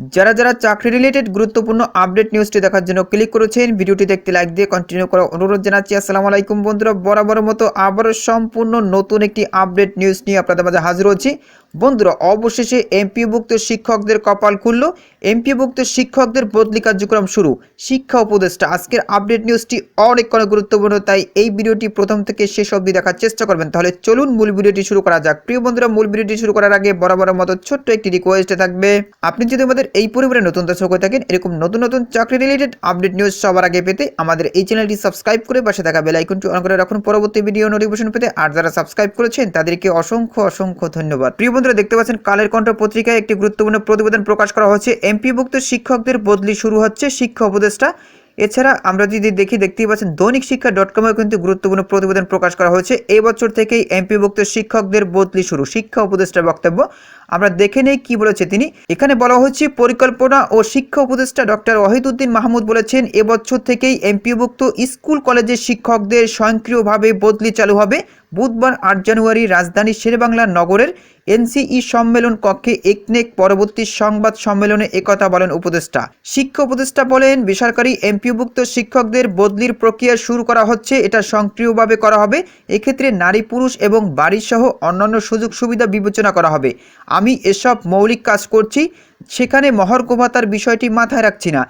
যারা যারা চাকরি রিলেটেড গুরুত্বপূর্ণ আপডেট নিউজটি দেখার জন্য ক্লিক করেছেন ভিডিওটি দেখতে লাইক দিয়ে কন্টিনিউ করার অনুরোধ জানাচ্ছি। আসসালামু আলাইকুম বন্ধুরা, বরাবর মতো আবারও সম্পূর্ণ নতুন একটি আপডেট নিউজ নিয়ে আপনাদের মাঝে হাজির হচ্ছি। বন্ধুরা, অবশেষে এমপিভুক্ত শিক্ষকদের কপাল খুলল। এমপিভুক্ত শিক্ষকদের বদলি কার্যক্রম শুরু। শিক্ষা উপদেষ্টা, আজকের আপডেট নিউজটি অনেক অনেক গুরুত্বপূর্ণ, তাই এই ভিডিওটি প্রথম থেকে শেষ অবধি দেখার চেষ্টা করবেন। তাহলে চলুন মূল ভিডিওটি শুরু করা যাক। প্রিয় বন্ধুরা, মূল ভিডিওটি শুরু করার আগে বরাবর মতো ছোট্ট একটি রিকোয়েস্ট থাকবে। আপনি যদি আমাদের এই পরিবারে নতুন দর্শক হয়ে থাকেন, এরকম নতুন নতুন চাকরি রিলেটেড আপডেট নিউজ সবার আগে পেতে আমাদের এই চ্যানেলটি সাবস্ক্রাইব করে পাশে থাকা বেল আইকনটি অন করে রাখুন। পরবর্তী ভিডিও নোটিফিকেশন পেতে আর যারা সাবস্ক্রাইব করেছেন, তাদেরকে অসংখ্য অসংখ্য ধন্যবাদ। প্রিয় বন্ধুরা, দেখতে পাচ্ছেন কালের কণ্ঠ পত্রিকায় একটি গুরুত্বপূর্ণ প্রতিবেদন প্রকাশ করা হচ্ছে। এমপিভুক্ত শিক্ষকদের বদলি শুরু হচ্ছে শিক্ষা উপদেষ্টা এছাড়া আমরা যদি দেখি, দেখতেই পাচ্ছেন দৈনিক শিক্ষা ডট কমেও কিন্তু গুরুত্বপূর্ণ প্রতিবেদন প্রকাশ করা হয়েছে। এই বছর থেকেই এমপিভুক্ত শিক্ষকদের বদলি শুরু। শিক্ষা উপদেষ্টার বক্তব্য আমরা দেখে নেই কি বলেছে তিনি। এখানে বলা হচ্ছে, পরিকল্পনা ও শিক্ষা উপদেষ্টা ডক্টর ওয়াহিদুদ্দিন মাহমুদ বলেছেন, এবছর থেকেই এমপিভুক্ত স্কুল কলেজের শিক্ষকদের স্বয়ংক্রিয়ভাবে বদলি চালু হবে। বুধবার আট জানুয়ারি রাজধানী শেরেবাংলা নগরের এনসিই সম্মেলন কক্ষে একনেক পরবর্তী সংবাদ সম্মেলনে একথা বলেন উপদেষ্টা। শিক্ষা উপদেষ্টা বলেন, বেসরকারি এমপিভুক্ত শিক্ষকদের বদলির প্রক্রিয়া শুরু করা হচ্ছে, এটা সক্রিয়ভাবে করা হবে। এক্ষেত্রে নারী, পুরুষ এবং বাড়ির সহ অন্যান্য সুযোগ সুবিধা বিবেচনা করা হবে। আমি এসব মৌলিক কাজ করছি, সেখানে মহর্ঘ ভাতার বিষয়টি মাথায় রাখছি না।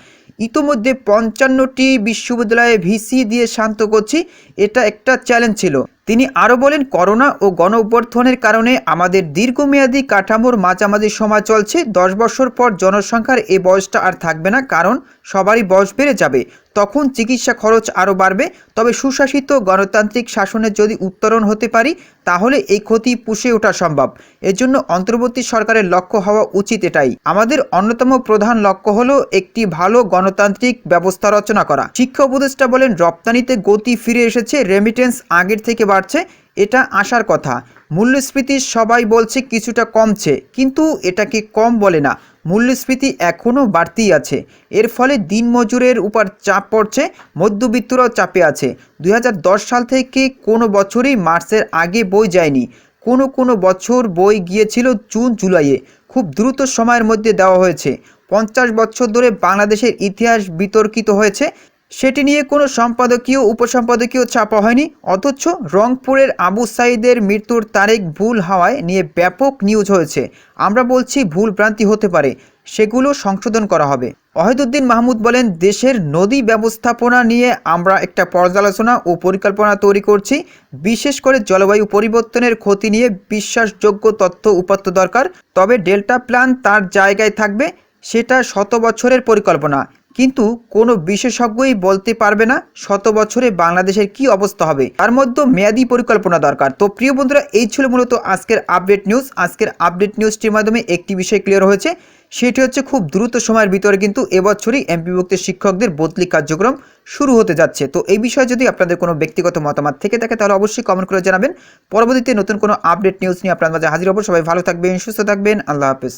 ইতোমধ্যে পঞ্চান্নটি বিশ্ববিদ্যালয়ে ভিসি দিয়ে শান্ত করছি, এটা একটা চ্যালেঞ্জ ছিল। তিনি আরও বলেন, করোনা ও গণ অভ্যর্থনের কারণে আমাদের দীর্ঘমেয়াদী কাঠামোর মাঝামাঝি সময় চলছে। দশ বছর পর জনসংখ্যার এই বয়সটা আর থাকবে না, কারণ সবারই বয়স বেড়ে যাবে। তখন চিকিৎসা খরচ আরও বাড়বে। তবে সুশাসিত গণতান্ত্রিক শাসনের যদি উত্তরণ হতে পারি, তাহলে এই ক্ষতি পুষে ওঠা সম্ভব। এজন্য অন্তর্বর্তী সরকারের লক্ষ্য হওয়া উচিত এটাই। আমাদের অন্যতম প্রধান লক্ষ্য হলো একটি ভালো গণতান্ত্রিক ব্যবস্থা রচনা করা। শিক্ষা উপদেষ্টা বলেন, রপ্তানিতে গতি ফিরে এসেছে। রেমিটেন্স আগের থেকে বাড়ছে। এটা আসার কথা। মূল্যস্ফীতি সবাই বলছে কিছুটা কমছে, কিন্তু এটাকে কম বলে না। মূল্যস্ফীতি এখনও বাড়তেই আছে। এর ফলে দিনমজুরের উপর চাপ পড়ছে, মধ্যবিত্তরাও চাপে আছে। দুই হাজার দশ সাল থেকে কোনো বছরই মার্চের আগে বই যায়নি। কোনো কোনো বছর বই গিয়েছিল জুন, জুলাইয়ে। খুব দ্রুত সময়ের মধ্যে দেওয়া হয়েছে। পঞ্চাশ বছর ধরে বাংলাদেশের ইতিহাস বিতর্কিত হয়েছে। সেটি নিয়ে কোনো সম্পাদকীয়, উপসম্পাদকীয় ছাপা হয়নি। অথচ রংপুরের আবু সাইদের মৃত্যুর তারিখ ভুল হওয়ায় নিয়ে ব্যাপক নিউজ হয়েছে। আমরা বলছি ভুল ভ্রান্তি হতে পারে, সেগুলো সংশোধন করা হবে। অহিদুদ্দিন মাহমুদ বলেন, দেশের নদী ব্যবস্থাপনা নিয়ে আমরা একটা পর্যালোচনা ও পরিকল্পনা তৈরি করছি। বিশেষ করে জলবায়ু পরিবর্তনের ক্ষতি নিয়ে বিশ্বাসযোগ্য তথ্য উপাত্ত দরকার। তবে ডেল্টা প্ল্যান তার জায়গায় থাকবে, সেটা শত বছরের পরিকল্পনা। কিন্তু কোনো বিশেষজ্ঞই বলতে পারবে না শত বছরে বাংলাদেশের কি অবস্থা হবে। তার মধ্যে মেয়াদি পরিকল্পনা দরকার। তো প্রিয় বন্ধুরা, এই ছিল মূলত আজকের আপডেট নিউজ। আজকের আপডেট নিউজটির মাধ্যমে একটি বিষয় ক্লিয়ার হয়েছে। সেটি হচ্ছে খুব দ্রুত সময়ের ভিতরে কিন্তু এবছরই এমপিভুক্ত শিক্ষকদের বদলি কার্যক্রম শুরু হতে যাচ্ছে। তো এই বিষয়ে যদি আপনাদের কোনো ব্যক্তিগত মতামত থেকে থাকে, তাহলে অবশ্যই কমেন্ট করে জানাবেন। পরবর্তীতে নতুন কোনো আপডেট নিউজ নিয়ে আপনার মাঝে হাজির হব। সবাই ভালো থাকবেন, সুস্থ থাকবেন। আল্লাহ হাফেজ।